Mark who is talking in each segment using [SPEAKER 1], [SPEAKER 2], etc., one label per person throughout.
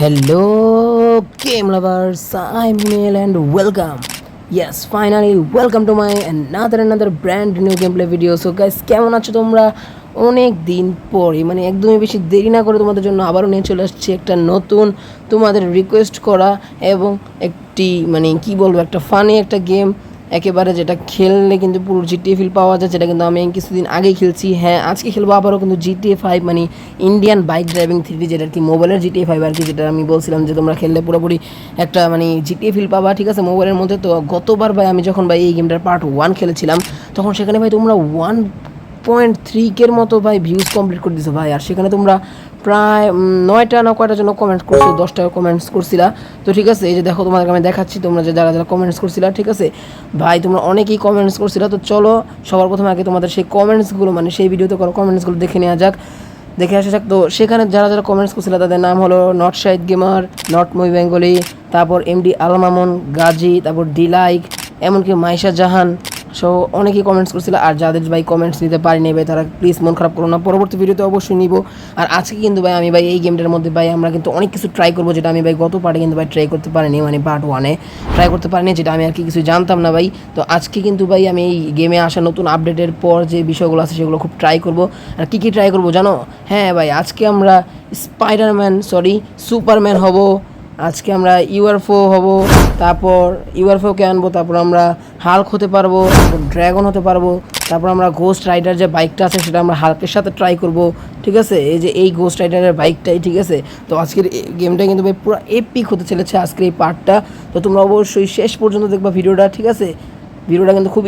[SPEAKER 1] Hello, game lovers. I'm Neil and welcome. Yes, finally, welcome to my another another brand new gameplay video. So guys, কেমন আছো তোমরা অনেক দিন পরে মানে একদমই বেশি দেরি না করে তোমাদের জন্য আবারও নিয়ে চলে আসছি একটা নতুন তোমাদের রিকোয়েস্ট করা এবং একটি মানে কি বলব একটা ফানি একটা গেম একেবারে যেটা খেললে কিন্তু পুরো জিটিএ ফিল পাওয়া যায়, যেটা কিন্তু আমি কিছুদিন আগে খেলছি। হ্যাঁ আজকে খেলব আবারও কিন্তু জিটিএ ফাইভ মানে ইন্ডিয়ান বাইক ড্রাইভিং থ্রি যেটা আর কি মোবাইলের জিটিএ ফাইভ আর কি, যেটা আমি বলছিলাম যে তোমরা খেললে পুরোপুরি একটা মানে জিটিএ ফিল পাবা, ঠিক আছে? মোবাইলের মধ্যে তো গতবার ভাই আমি যখন ভাই এই গেমটার পার্ট ওয়ান খেলেছিলাম, তখন সেখানে ভাই তোমরা ওয়ান পয়েন্ট থ্রি কের মতো ভাই ভিউজ কমপ্লিট করে দিছো ভাই, আর সেখানে তোমরা প্রায় নয়টা না কয়টার জন্য কমেন্ট করছ? দশটা কমেন্টস করছিলা। তো ঠিক আছে, এই যে দেখো, তোমাদেরকে আমি দেখাচ্ছি, তোমরা যে যারা যারা কমেন্টস করছিলা, ঠিক আছে? ভাই, তোমরা অনেকেই কমেন্টস করছিলা, তো চলো, সবার প্রথমে আগে তোমাদের সেই কমেন্টসগুলো মানে সেই ভিডিওতে করা কমেন্টসগুলো দেখে নেওয়া যাক। দেখে আসা যাক, তো সেখানে যারা যারা কমেন্টস করছিল, তাদের নাম হলো নট শাহিদ গেমার নট মুই বেঙ্গলি তারপর এমডি আলমামুন গাজী তারপর ডিলাইক এমনকি মাইশা জাহান সো অনেকেই কমেন্টস করছিল, আর যাদের ভাই কমেন্টস নিতে পারিনি ভাই, তারা প্লিজ মন খারাপ করো না। পরবর্তী ভিডিওতে অবশ্যই নিব। আর আজকে কিন্তু ভাই, আমি ভাই, এই গেমটার মধ্যে ভাই, আমরা কিন্তু অনেক কিছু ট্রাই করব, যেটা আমি ভাই গত পার্টে কিন্তু ভাই ট্রাই করতে পারিনি মানে পার্ট ওয়ানে ট্রাই করতে পারিনি, যেটা আমি আর কি কিছু জানতাম না ভাই। তো আজকে কিন্তু ভাই, আমি এই গেমে আসা নতুন আপডেটের পর যে বিষয়গুলো আছে, সেগুলো খুব ট্রাই করব। আর কী কী ট্রাই করব জানো? হ্যাঁ ভাই, আজকে আমরা স্পাইডারম্যান সরি সুপারম্যান হব। আজকে আমরা ইউএফও হব, তারপর ইউএফওকে আনব, তারপর আমরা হাল্ক হতে পারব ড্র্যাগন হতে পারব, তারপর আমরা গোস্ট রাইডার যে বাইকটা আছে সেটা আমরা হাল্কের সাথে ট্রাই করব, ঠিক আছে? এই যে এই গোস্ট রাইডারের বাইকটাই ঠিক আছে? তো আজকের গেমটা কিন্তু ভাই পুরো এপিক হতে চলেছে আজকের এই পার্টটা তো তোমরা অবশ্যই শেষ পর্যন্ত দেখবা ভিডিওটা, ঠিক আছে? ভিডিওটা কিন্তু খুব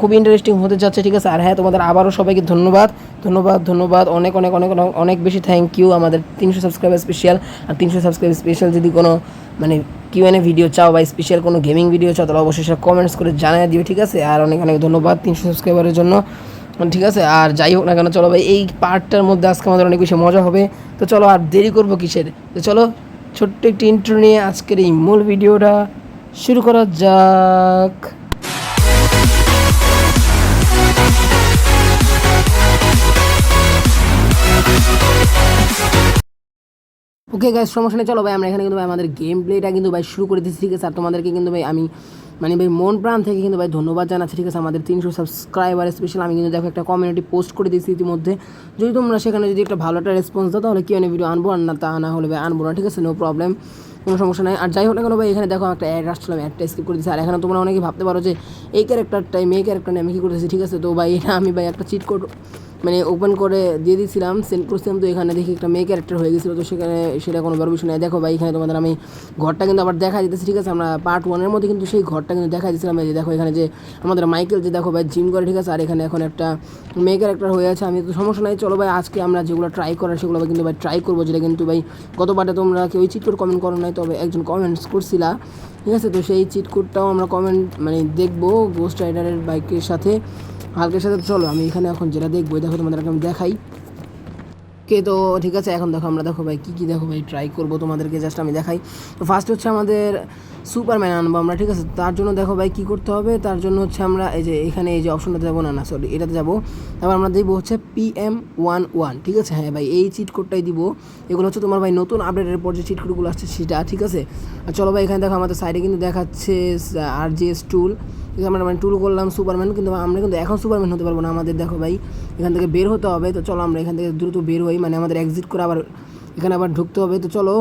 [SPEAKER 1] খুব ইন্টারেস্টিং হতে যাচ্ছে, ঠিক আছে? আর হ্যাঁ তোমাদের আবারও সবাইকে ধন্যবাদ। ধন্যবাদ ধন্যবাদ। অনেক অনেক অনেক অনেক বেশি থ্যাংক ইউ আমাদের তিনশো সাবস্ক্রাইবার স্পেশাল আর তিনশো সাবস্ক্রাইবার স্পেশাল যদি কোনো মানে কিউ এনে ভিডিও চাও বা স্পেশাল কোনো গেমিং ভিডিও চাও, তাহলে অবশ্যই সেটা কমেন্টস করে জানিয়ে দিও, ঠিক আছে? আর অনেক অনেক ধন্যবাদ তিনশো সাবস্ক্রাইবারের জন্য। ঠিক আছে? আর যাই হোক না কেন, চলো ভাই, এই পার্টটার মধ্যে আজকে আমাদের অনেক বেশি মজা হবে। তো চলো, আর দেরি করব কিসের? তো চলো, ছোট্ট একটি ইন্ট্রো নিয়ে আজকের এই মূল ভিডিওটা শুরু করা যাক। ওকে গাইস সমস্যা নেই, চলো ভাই, আমরা এখানে কিন্তু ভাই আমাদের গেম প্লেটা কিন্তু ভাই শুরু করে দিচ্ছি, ঠিক আছে? আর তোমাদেরকে কিন্তু ভাই আমি মানে ভাই মন প্রাণ থেকে কিন্তু ভাই ধন্যবাদ জানাচ্ছি, ঠিক আছে? আমাদের তিনশো সাবস্ক্রাইবার স্পেশাল আমি কিন্তু দেখো একটা কমিউনিটি পোস্ট করে দিয়েছি ইতিমধ্যে। যদি তোমরা সেখানে যদি একটা ভালো একটা রেসপন্স দাও, তাহলে কি অনেক ভিডিও আনব? আর না তা না হলে ভাই আনব না, ঠিক আছে? নো প্রবলেম কোনো সমস্যা নাই। আর যাই হোক না কেন ভাই, এখানে দেখো একটা অ্যাড আসছিল, আমি অ্যাডটা স্কিপ করে দিচ্ছি আর এখানে তোমরা অনেকে ভাবতে পারো যে, এই ক্যারেক্টারটাই মেয়ে ক্যারেক্টার নিয়ে আমি কী করতেছি ঠিক আছে? তো ভাই, এটা আমি ভাই একটা চিট কোড মানে ওপেন করে দিয়ে দিয়েছিলাম। সেন্ড করছিলাম তো এখানে দেখি একটা মেয়ে ক্যারেক্টার হয়ে গেছিল তো সেখানে সেটা কোনো বড় বিষয় নেই দেখো ভাই, এখানে তোমাদের আমি ঘরটা কিন্তু আবার দেখা দিতেছি, ঠিক আছে? আমরা পার্ট ওয়ানের মধ্যে কিন্তু সেই ঘরটা কিন্তু দেখা দিয়েছিলাম। যে দেখো এখানে যে আমাদের মাইকেল যে দেখো ভাই জিম করে, ঠিক আছে? আর এখানে এখন একটা মেয়ে ক্যারেক্টার হয়ে আছে। আমি তো সমস্যা নাই, চলো ভাই, আজকে আমরা যেগুলো ট্রাই করার সেগুলো কিন্তু ভাই ট্রাই করব, যেটা কিন্তু ভাই গত পার্টে তোমরা কেউ কোড কমেন্ট করো নাই, তবে একজন কমেন্টস করছিলা, ঠিক আছে? তো সেই চিট কোডটাও আমরা কমেন্ট মানে দেখব গোস্ট রাইডারের বাইকের সাথে। হালকের সাথে চলো, আমি এখানে এখন যেটা দেখব দেখো তোমাদেরকে আমি দেখাই। কে তো, ঠিক আছে, এখন দেখো আমরা দেখো ভাই, কী কী দেখো ভাই ট্রাই করব তোমাদেরকে জাস্ট আমি দেখাই। তো ফার্স্ট হচ্ছে আমাদের সুপারম্যান আনব আমরা, ঠিক আছে? তার জন্য দেখো ভাই কী করতে হবে, তার জন্য হচ্ছে আমরা এই যে, এখানে এই যে অপশনটা যাব, না না সরি এটাতে যাব। তারপর আমরা দিব হচ্ছে পি এম ওয়ান ওয়ান ঠিক আছে? হ্যাঁ ভাই, এই চিট কোডটাই দিব। এগুলো হচ্ছে তোমার ভাই নতুন আপডেটের পর যে চিট কোডগুলো আসছে, সেটা, ঠিক আছে? আর চলো ভাই, এখানে দেখো আমাদের সাইডে কিন্তু দেখাচ্ছে আর জি এস টুল আমরা মানে টুল করলাম সুপারম্যান কিন্তু আমরা কিন্তু এখন সুপারম্যান হতে পারব না। আমাদের দেখো ভাই, এখান থেকে বের হতে হবে, তো চলো আমরা এখান থেকে দ্রুত বের হই মানে আমাদের এক্সিট করে আবার এখানে আবার ঢুকতে হবে, তো চলো।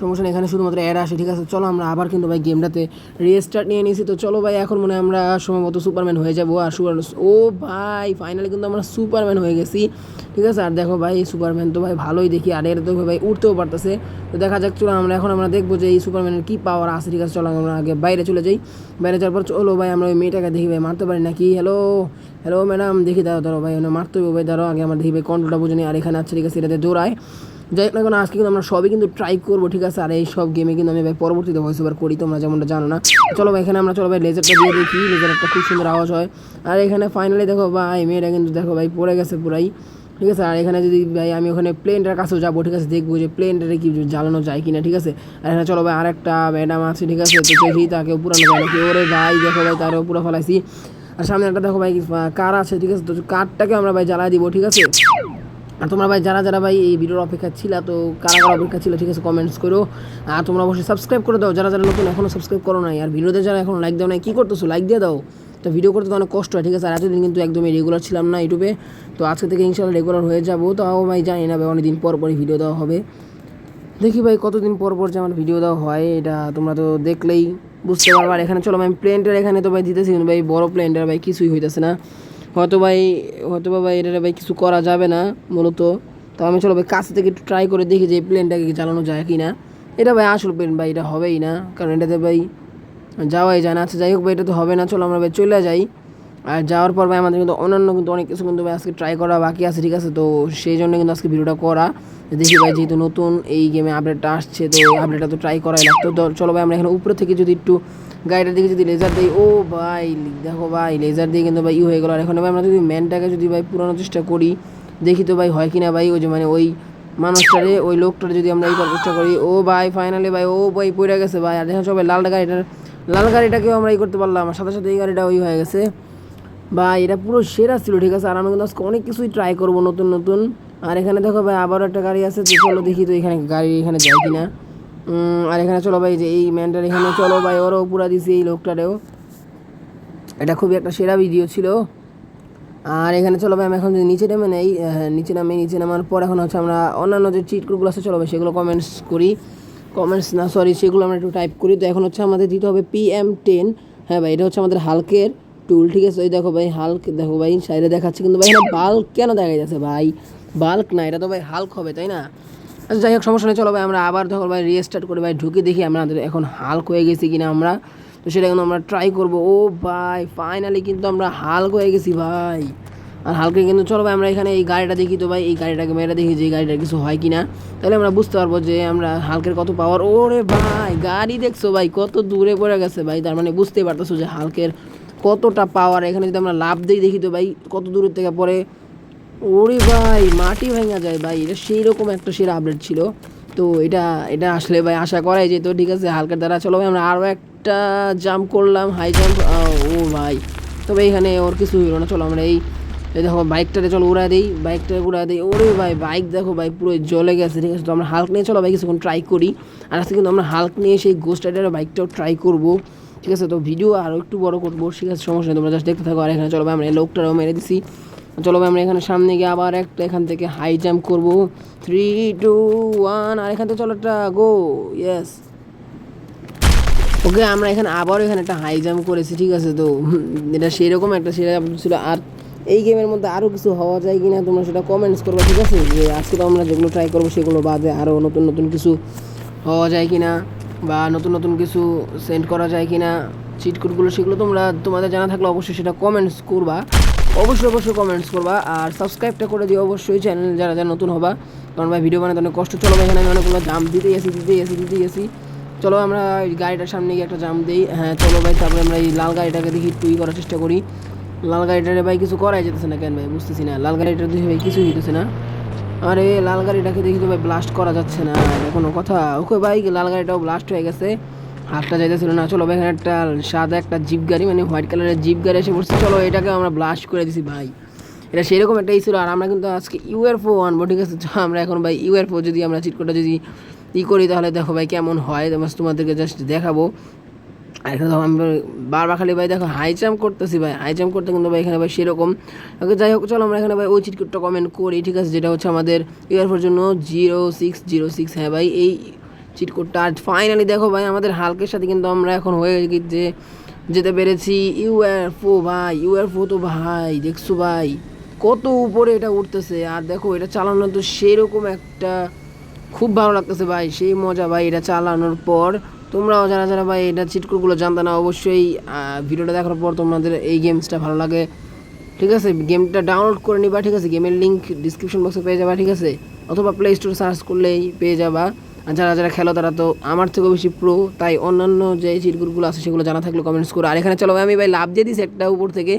[SPEAKER 1] সমস্যা এখানে শুধুমাত্র অ্যাড আসে, ঠিক আছে? চলো আমরা আবার কিন্তু ভাই গেমটাতে রেস্টার্ট নিয়ে নিয়েছি তো চলো ভাই, এখন মনে আমরা সম্ভবত সুপারম্যান হয়ে যাব। আর সুপার ও ভাই ফাইনালি কিন্তু আমরা সুপারম্যান হয়ে গেছি, ঠিক আছে? আর দেখো ভাই সুপারম্যান তো ভাই ভালোই দেখি, আর এর তো ভাই উঠতেও পারতেছে। তো দেখা যাক, চলো আমরা এখন আমরা দেখব যে এই সুপারম্যানের কী পাওয়ার আছে, ঠিক আছে? চলো আমরা আগে বাইরে চলে যাই। বাইরে যাওয়ার পর চলো ভাই, আমরা ওই মেয়েটাকে দেখি ভাই, মারতে পারি নাকি? হ্যালো হ্যালো ম্যাডাম দেখি দাও ধরো ভাই মারতে হবে, ভাই ধরো আগে আমরা দেখি ভাই কন্ট্রোলটা বুঝে নিই আর এখানে আছে, ঠিক আছে, এটাতে দৌড়ায় যাই হোক না কেন, আজকে কিন্তু আমরা সবই কিন্তু ট্রাই করব, ঠিক আছে? আর এই সব গেমে কিন্তু আমি ভাই পরবর্তীতে ভয়েস ওভার করি, তোমরা যেমনটা জানো না। চলো ভাই, এখানে আমরা, চলো ভাই লেজারটা দিয়ে দেখি। লেজার একটা খুব সুন্দর আওয়াজ হয়। আর এখানে ফাইনালি দেখো ভাই, মেয়েটা কিন্তু দেখো ভাই, পড়ে গেছে পুরাই। ঠিক আছে? আর এখানে যদি ভাই, আমি ওখানে প্লেনটার কাছেও যাব, ঠিক আছে? দেখব যে প্লেনটারে কি জ্বালানো যায় কিনা, ঠিক আছে? আর এখানে চলো ভাই, আরেকটা ম্যাডাম আছে, ঠিক আছে? তো দেখি তাকে পুরানো যায় নাকি? ওরে ভাই, দেখো ভাই, তারও পুরো ফেলাইছি। আর সামনে একটা দেখো ভাই কার আছে, ঠিক আছে? তো কারটাকে আমরা ভাই জ্বালাই দিব, ঠিক আছে? আর তোমরা ভাই, যারা যারা ভাই এই ভিডিওর অপেক্ষা ছিল, তো কারা কারা অপেক্ষা ছিল, ঠিক আছে কমেন্টস করো। আর তোমরা অবশ্যই সাবস্ক্রাইব করে দাও। যারা যারা নতুন এখনও সাবস্ক্রাইব করো নাই। আর ভিডিওতে যারা এখন লাইক দাও নাই, কী করতেছো? লাইক দিয়ে দাও। তো ভিডিও করতে তো অনেক কষ্ট হয়, ঠিক আছে? আর এতদিন কিন্তু একদমই রেগুলার ছিলাম না ইউটিউবে। তো আজকে থেকে ইনশাল্লাহ রেগুলার হয়ে যাব। তো তাও ভাই জানি না ভাই, অনেকদিন পর পরই ভিডিও দেওয়া হবে। দেখি ভাই, কতদিন পর পর যে আমার ভিডিও দেওয়া হয়, এটা তোমরা তো দেখলেই বুঝতে পারবে। আর এখানে চলো ভাই প্লেনটার এখানে তো ভাই দিতেছি, কিন্তু ভাই বড় প্লেনটার ভাই কিছুই হইতেছে না। হয়তো ভাই হয়তো ভাই এটা ভাই কিছু করা যাবে না মূলত। তো আমি চলো ভাই কাছ থেকে একটু ট্রাই করে দেখি যে এই প্লেনটাকে চালানো যায় কি না এটা ভাই আসল প্লেন ভাই, এটা হবেই না। কারণ এটাতে ভাই যাওয়াই যায় না। আচ্ছা যাই হোক ভাই, এটা তো হবে না। চলো আমরা ভাই চলে যাই। আর যাওয়ার পর ভাই আমাদের কিন্তু অন্যান্য কিন্তু অনেক কিছু কিন্তু ভাই আজকে ট্রাই করা বাকি আছে, ঠিক আছে? তো সেই জন্য কিন্তু আজকে ভিডিওটা করা। দেখি ভাই, যেহেতু নতুন, এই গেমে আপডেটটা আসছে, তো আপডেটটা তো ট্রাই করাই লাগতো। তো চলো ভাই, আমরা এখানে উপরে থেকে যদি একটু গাড়িটার দিকে যদি লেজার দিই, ও ভাই, দেখো ভাই লেজার দিয়ে কিন্তু ভাই ই হয়ে গেল। আর এখন ভাই আমরা যদি ম্যানটাকে যদি ভাই পুরানোর চেষ্টা করি, দেখি তো ভাই হয় কিনা ভাই, ওই যে মানে ওই মানুষটারে, ওই লোকটারে যদি আমরা ই করার চেষ্টা করি, ও ভাই ফাইনালি ভাই, ও ভাই পড়ে গেছে ভাই। আর দেখেন সবাই লাল গাড়িটার, লাল গাড়িটাকেও আমরা ই করতে পারলাম, আর সাথে সাথে এই গাড়িটা ওই হয়ে গেছে। বা এটা পুরো সেরা ছিল, ঠিক আছে? আর আমি কিন্তু আজকে অনেক কিছুই ট্রাই করব নতুন নতুন। আর এখানে দেখো ভাই, আবারও একটা গাড়ি আছে তো চলো দেখি তো এখানে গাড়ি এখানে যায় কিনা। আর এখানে চলো ভাই, যে এই ম্যানটার এখানে চলো ভাই, ওরও পুরা দিছি এই লোকটারেও। এটা খুবই একটা সেরা ভিডিও ছিল। আর এখানে চলো ভাই, আমি এখন যদি নিচে নামে নেই নিচে নামে, নিচে নামার পর এখন হচ্ছে আমরা অন্যান্য যে চিট কোডগুলো আছে, চলো ভাই, সেগুলো কমেন্টস করি। কমেন্টস না সরি সেগুলো আমরা একটু টাইপ করি। তো এখন হচ্ছে আমাদের দিতে হবে পি এম টেন হ্যাঁ ভাই, এটা হচ্ছে আমাদের হালকের টুল ঠিক আছে? ওই দেখো ভাই, হালক, দেখো ভাই, সাইডে দেখাচ্ছে, কিন্তু ভাই বাল্ক কেন দেখা যাচ্ছে ভাই? বাল্ক না, এটা তো ভাই হালক হবে, তাই না? যাই হোক, সমস্যা নেই, চলো ভাই, আমরা আবার যখন ভাই রিস্টার্ট করে, ভাই, ঢুকে দেখি আমাদের এখন হালক হয়ে গেছি কিনা আমরা। তো সেটা কিন্তু আমরা ট্রাই করব। ও ভাই ফাইনালি কিন্তু আমরা হালক হয়ে গেছি ভাই। আর হালকা কিন্তু চলো ভাই, আমরা এখানে এই গাড়িটা দেখি তো ভাই, এই গাড়িটাকে মেরে দেখি যে এই কিছু হয় কি না তাহলে আমরা বুঝতে পারব যে আমরা হালকের কত পাওয়ার ওরে ভাই, গাড়ি দেখছ ভাই, কত দূরে পড়ে গেছে ভাই। তার মানে বুঝতেই পারতেছো যে হালকের কতটা পাওয়ার এখানে যদি আমরা লাভ দিই দেখি তো ভাই, কত দূরের থেকে পরে ওরে ভাই, মাটি ভেঙে যায় ভাই। এটা সেই রকম একটা সেরা আপডেট ছিল। তো এটা এটা আসলে ভাই আশা করাই যেত। ঠিক আছে হালকার দ্বারা চলো ভাই, আমরা আরও একটা জাম্প করলাম হাই জাম্প ও ভাই। তবে এখানে ওর কিছু হইল না। চলো আমরা এই এই দেখো বাইকটাতে চলো উড়া দিই বাইকটা উড়া দিই। ওরে ভাই বাইক দেখো ভাই, পুরো জলে গেছে। ঠিক আছে, তো আমরা হাল্ক নিয়ে চলো ভাই, কিছুক্ষণ ট্রাই করি। আর আজকে কিন্তু আমরা হাল্ক নিয়ে সেই গোস্ট রাইডারের বাইকটাও ট্রাই করব। ঠিক আছে, তো ভিডিও আরও একটু বড় করব। ঠিক আছে, সমস্যা নেই, তোমরা জাস্ট দেখতে থাকো। আর এখানে চলো ভাই, আমরা লোকটারও মেরে দিছি। চলো ভাই, আমরা এখানে সামনে গিয়ে আবার একটা এখান থেকে হাই জাম্প করব। থ্রি টু ওয়ান আর এখান থেকে চলো একটা গো ইয়েস ওকে আমরা এখানে আবারও এখানে একটা হাই জাম্প করেছি, ঠিক আছে? তো এটা সেরকম একটা সেরা ছিল। আর এই গেমের মধ্যে আরও কিছু হওয়া যায় কি না তোমরা সেটা কমেন্টস করবে, ঠিক আছে? যে আজকে তো আমরা যেগুলো ট্রাই করব সেগুলো বাদে আরও নতুন নতুন কিছু হওয়া যায় কি না বা নতুন নতুন কিছু সেন্ড করা যায় কি না চিট কোডগুলো সেগুলো তোমরা তোমাদের জানা থাকলে অবশ্যই সেটা কমেন্টস করবা। অবশ্যই অবশ্যই কমেন্টস করবা। আর সাবস্ক্রাইবটা করে দিও অবশ্যই চ্যানেল যারা যারা নতুন হবা। কারণ ভাই ভিডিও বানাতে অনেক কষ্ট। চলো এখানে আমি অনেকগুলো দাম দিতেই আসি দিতেই আসি দিতেই আসি। চলো আমরা গাড়িটার সামনে গিয়ে একটা জাম দিই। হ্যাঁ চলো ভাই, তারপরে আমরা এই লাল গাড়িটাকে দেখি, একটু ই করার চেষ্টা করি। লাল গাড়িটারে ভাই, কিছু করাই যেতেছে না কেন ভাই, বুঝতেছি না। লাল গাড়িটা দেখি ভাই, কিছুই হইতেছে না। আরে, লাল গাড়িটাকে দেখি তো ভাই ব্লাস্ট করা যাচ্ছে না। কোনো কথা। ওকে ভাই, লাল গাড়িটাও ব্লাস্ট হয়ে গেছে। হাতটা যাইতেছিল না, চলো এখানে একটা সাদা একটা জিপ গাড়ি মানে হোয়াইট কালারের জিপ গাড়ি এসে পড়ছে, চলো এটাকে আমরা ব্লাস্ট করে দিছি ভাই। এটা সেরকম একটা ছিল, আর আমরা কিন্তু আজকে ইউএফও আনব, ঠিক আছে? আমরা এখন ভাই ইউএফও যদি আমরা চিটকোটা যদি ই করি, তাহলে দেখো ভাই কেমন হয়। তোমাদেরকে জাস্ট দেখাবো। আর এখানে আমি বারবার খালি ভাই দেখো হাই জাম্প করতেছি ভাই। হাই জাম্প করতে কিন্তু ভাই এখানে ভাই সেরকম। ওকে যাই হোক, চলো আমরা এখানে ভাই ওই চিটকোটটা কমেন্ট করি, ঠিক আছে? যেটা হচ্ছে আমাদের ইয়ারফোর জন্য জিরো সিক্স জিরো সিক্স হ্যাঁ ভাই, এই চিটকোটটা আর ফাইনালি দেখো ভাই, আমাদের হালকের সাথে কিন্তু আমরা এখন হয়ে যে যেতে পেরেছি ইউএফও ভাই ইউএফও তো ভাই, দেখছ ভাই, কত উপরে এটা উঠতেছে। আর দেখো, এটা চালানো তো সেরকম একটা খুব ভালো লাগতেছে ভাই, সেই মজা ভাই, এটা চালানোর পর। তোমরাও যারা যারা ভাই এটা চিটকুটগুলো জানতে না, অবশ্যই ভিডিওটা দেখার পর তোমাদের এই গেমসটা ভালো লাগে। ঠিক আছে? গেমটা ডাউনলোড করে নিবা, ঠিক আছে? গেমের লিঙ্ক ডিসক্রিপশন বক্সে পেয়ে যাবা, ঠিক আছে? অথবা প্লে স্টোরে সার্চ করলেই পেয়ে যাবা। যারা যারা খেলো তারা তো আমার থেকেও বেশি প্রো তাই অন্যান্য যে চিটকুটগুলো আছে সেগুলো জানা থাকলে কমেন্টস করো। আর এখানে চলো ভাই, আমি ভাই লাভ দিয়ে দিছি একটা উপর থেকে।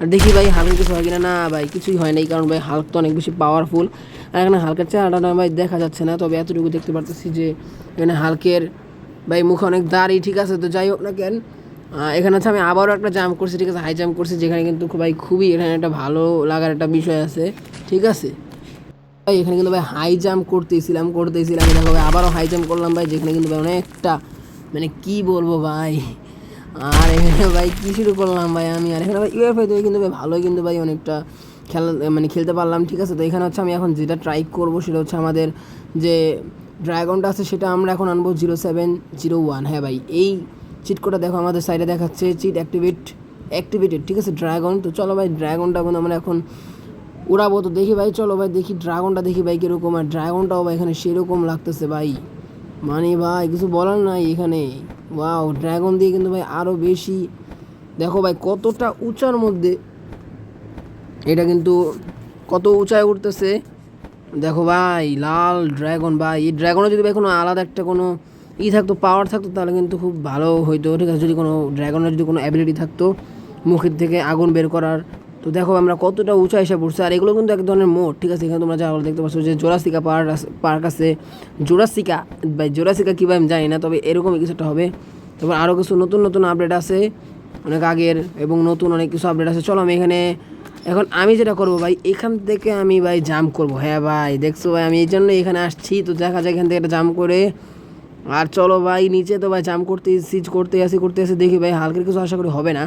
[SPEAKER 1] আর দেখি ভাই, হালকা কিছু হয় কিনা? না ভাই, কিছুই হয় নাই, কারণ ভাই হালক তো অনেক বেশি পাওয়ারফুল আর এখানে হালকের চেহারাটা না ভাই দেখা যাচ্ছে না, তবে এতটুকু দেখতে পারতেছি যে এখানে হালকের ভাই মুখে অনেক দাড়ি, ঠিক আছে? তো যাই হোক না কেন এখানে হচ্ছে আমি আবারও একটা জাম্প করছি, ঠিক আছে? হাই জাম্প করছি, যেখানে কিন্তু ভাই খুবই এখানে একটা ভালো লাগার একটা বিষয় আছে, ঠিক আছে? ভাই, এখানে কিন্তু ভাই হাই জাম্প করতেছিলাম করতেছিলাম দেখো ভাই আবারও হাই জাম্প করলাম ভাই, যেখানে কিন্তু ভাই অনেকটা মানে কি বলব ভাই? আর এখানে ভাই কী শুরু করলাম ভাই আমি? আর এখানে ভাই ইউএফআই থেকে কিন্তু ভাই ভালোই কিন্তু ভাই অনেকটা খেলা মানে খেলতে পারলাম, ঠিক আছে? তো এখানে হচ্ছে আমি এখন যেটা ট্রাই করব সেটা হচ্ছে আমাদের যে ড্রাগনটা আছে সেটা আমরা এখন আনব জিরো সেভেন জিরো ওয়ান হ্যাঁ ভাই, এই চিট কোডটা দেখো, আমাদের সাইডে দেখাচ্ছে চিট অ্যাক্টিভেট অ্যাক্টিভেটেড ঠিক আছে? ড্রাগন তো চলো ভাই ড্রাগনটা এখন আমরা এখন উড়াবো তো দেখি ভাই, চলো ভাই, দেখি ড্রাগনটা দেখি ভাই কীরকম, আর ড্রাগনটাও ভাই এখানে সেরকম লাগতেছে ভাই। মানে ভাই, কিছু বলার নাই এখানে। ওয়াও ড্রাগন দিয়ে কিন্তু ভাই আরও বেশি। দেখো ভাই, কতটা উঁচার মধ্যে। এটা কিন্তু কত উঁচায় উঠতেছে। দেখো ভাই, লাল ড্রাগন ভাই। এই ড্রাগনে যদি ভাই কোনো আলাদা একটা কোনো ই থাকতো পাওয়ার থাকতো, তাহলে কিন্তু খুব ভালো হইতো। ঠিক আছে, যদি কোনো ড্রাগনের যদি কোনো অ্যাবিলিটি থাকতো, মুখের থেকে আগুন বের করার তো দেখো আমরা কতটা উঁচা এসে পড়ছে, আর এগুলো কিন্তু এক ধরনের মোড়, ঠিক আছে? এখানে তোমরা যা দেখতে পাচ্ছ যে জোরাসিকা পার্ক পার্ক আছে। জোরাসিকা, ভাই জোরাসিকা কীভাবে আমি জানি না, তবে এরকমই কিছুটা হবে। তারপর আরও কিছু নতুন নতুন আপডেট আছে, অনেক আগের এবং নতুন অনেক কিছু আপডেট আছে। চলো আমি এখানে, এখন আমি যেটা করব ভাই, এখান থেকে আমি ভাই জাম্প করব। হ্যাঁ ভাই, দেখছ ভাই, আমি এই জন্য এখানে আসছি। তো দেখা যায় এখান থেকে একটা জাম্প করে। আর চলো ভাই, নিচে তো ভাই জাম্প করতে সিজ করতে আসি করতে আসি, দেখি ভাই, হালকের কিছু আশা করি হবে না।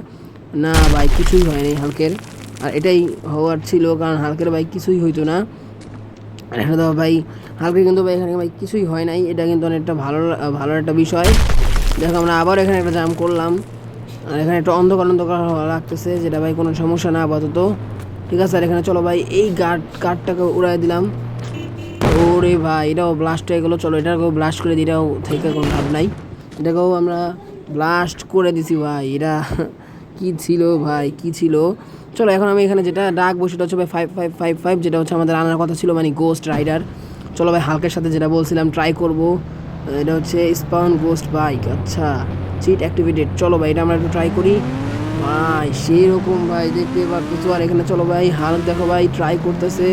[SPEAKER 1] না ভাই, কিছুই হয়নি হালকের। আর এটাই হওয়ার ছিল, কারণ হালকের ভাই কিছুই হইতো না। আর এখানে তো ভাই, হালকে কিন্তু ভাই, এখানে ভাই কিছুই হয় নাই। এটা কিন্তু অনেকটা ভালো ভালো একটা বিষয়। দেখো, আমরা আবার এখানে একটা জাম্প করলাম। আর এখানে একটা অন্ধকার অন্ধকার লাগতেছে, যেটা ভাই কোনো সমস্যা না, আপাতত। ঠিক আছে, আর এখানে চলো ভাই, এই গার্ড, গার্ডটাকে উড়াই দিলাম। ওরে ভাই, এটাও ব্লাস্ট হয়ে গেলো। চলো, এটাকেও ব্লাস্ট করে দিই, এটাও থেকে কোনো লাভ নাই। এটাকেও আমরা ব্লাস্ট করে দিছি ভাই। এটা কি ছিল ভাই? কি ছিল? চলো, এখন আমি এখানে যেটা ডাকবো সেটা হচ্ছে ফাইভ ফাইভ ফাইভ ফাইভ যেটা হচ্ছে আমাদের আনার কথা ছিল মানে গোস্ট রাইডার চলো ভাই, হালকের সাথে যেটা বলছিলাম ট্রাই করব। এটা হচ্ছে স্পাউন গোস্ট বাইক আচ্ছা। চিট অ্যাক্টিভেটেড চলো ভাই, এটা আমরা একটু ট্রাই করি। ভাই, সেরকম ভাই, দেখতে পারতেছো। আর এখানে চলো ভাই, হালক দেখো ভাই ট্রাই করতেছে।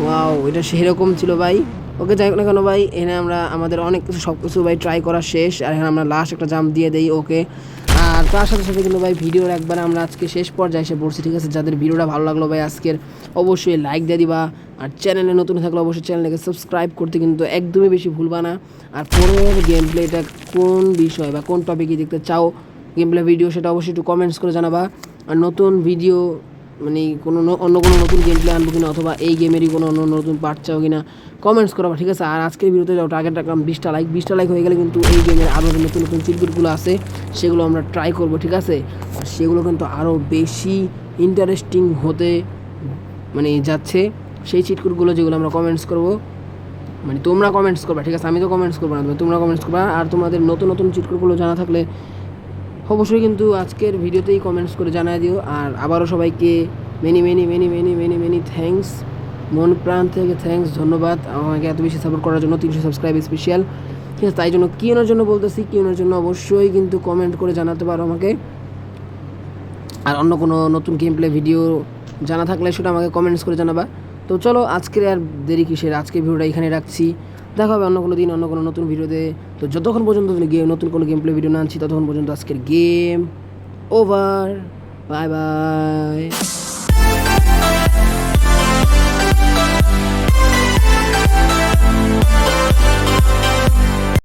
[SPEAKER 1] ওয়াও এটা সেরকম ছিল ভাই। ওকে, যাই না কেন ভাই, এখানে আমরা, আমাদের অনেক কিছু সব কিছু ভাই ট্রাই করা শেষ। আর এখানে আমরা লাস্ট একটা জাম্প দিয়ে দেই, ওকে। আর তার সাথে সাথে কিন্তু ভাই ভিডিওর একবার আমরা আজকে শেষ পর্যায়ে এসে পড়ছি, ঠিক আছে? যাদের ভিডিওটা ভালো লাগল ভাই আজকের, অবশ্যই লাইক দিয়ে দিবা। আর চ্যানেলে নতুন থাকলে অবশ্যই চ্যানেলটাকে সাবস্ক্রাইব করতে কিন্তু একদমই বেশি ভুলবা না। আর পরের গেম প্লেটা কোন বিষয় বা কোন টপিকে দেখতে চাও গেম প্লে ভিডিও সেটা অবশ্যই একটু কমেন্টস করে জানাবা। আর নতুন ভিডিও মানে কোনো অন্য কোনো নতুন গেম প্লে আনব কিনা অথবা এই গেমেরই কোনো অন্য নতুন পার্ট চাও কিনা কমেন্টস করবা ঠিক আছে? আর আজকের ভিডিওতে যাও টার্গেট রাখলাম বিশটা লাইক বিশটা লাইক হয়ে গেলে কিন্তু এই গেমের আরও নতুন নতুন চিটগুলো আছে, সেগুলো আমরা ট্রাই করব, ঠিক আছে? আর সেগুলো কিন্তু আরও বেশি ইন্টারেস্টিং হতে মানে যাচ্ছে। সেই চিটকুটগুলো যেগুলো আমরা কমেন্টস করব মানে তোমরা কমেন্টস করবা, ঠিক আছে? আমি তো কমেন্টস করব না, তোমরা কমেন্টস করবা। আর তোমাদের নতুন নতুন চিটকুটগুলো জানা থাকলে অবশ্যই কিন্তু আজকের ভিডিওতেই কমেন্টস করে জানাই দিও। আর আবারও সবাইকে many many many many many many thanks মন প্রাণ থেকে থ্যাঙ্কস ধন্যবাদ। আমাকে এত বেশি সাপোর্ট করার জন্য তিনশো সাবস্ক্রাইব স্পেশাল ঠিক আছে, তাই জন্য কী ওনার জন্য বলতেছি কী ওনার জন্য অবশ্যই কিন্তু কমেন্ট করে জানাতে পারো আমাকে। আর অন্য কোনো নতুন গেম প্লে ভিডিও জানা থাকলে সেটা আমাকে কমেন্টস করে জানাবা। তো চলো, আজকের আর দেরি কিসের? আজকের ভিডিওটা এখানে রাখছি। দেখা হবে অন্য কোনো দিন, অন্য কোনো নতুন ভিডিওতে। তো যতক্ষণ পর্যন্ত গেম, নতুন কোনো গেম প্লে ভিডিও না আনছি, ততক্ষণ পর্যন্ত আজকের গেম ওভার বাই বাই